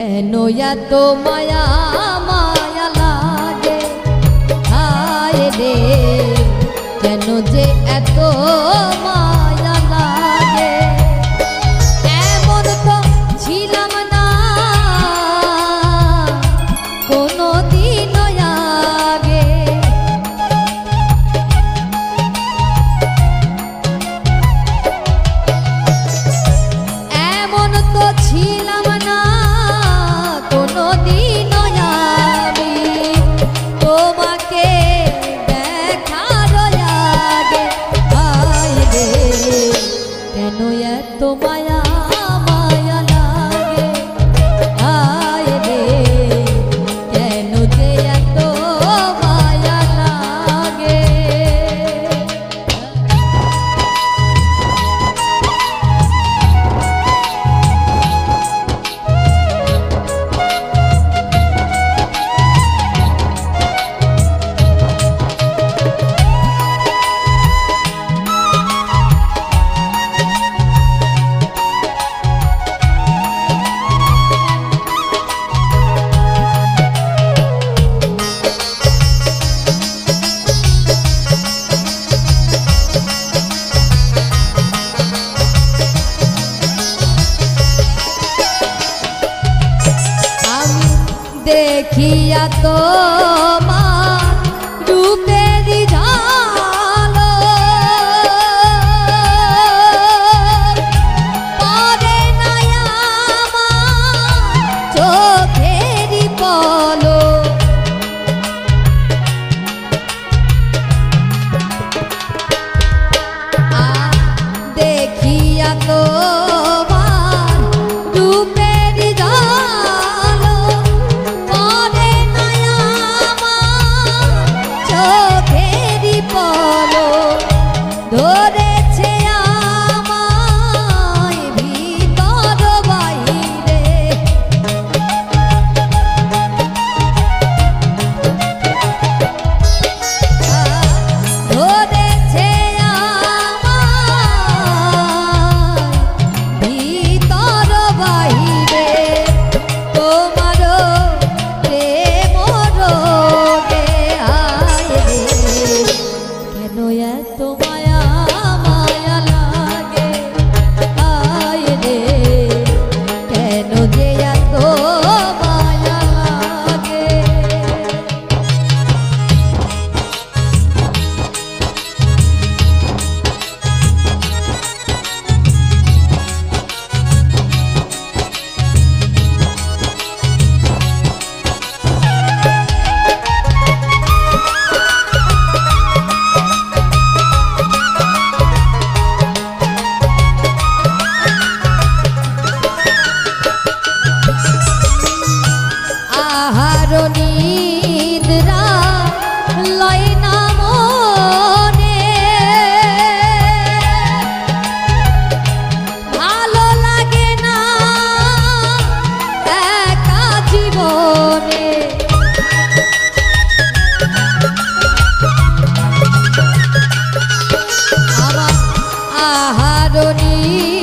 কেন এত মায়া মায়া লাগে। কেন যে এত মায়া লাগে। এমন তো ছিলাম না কোনো দিন এমন তো ছিলাম না মায়া মায়া লাগে। হায় দেখিয়া তোমার adonis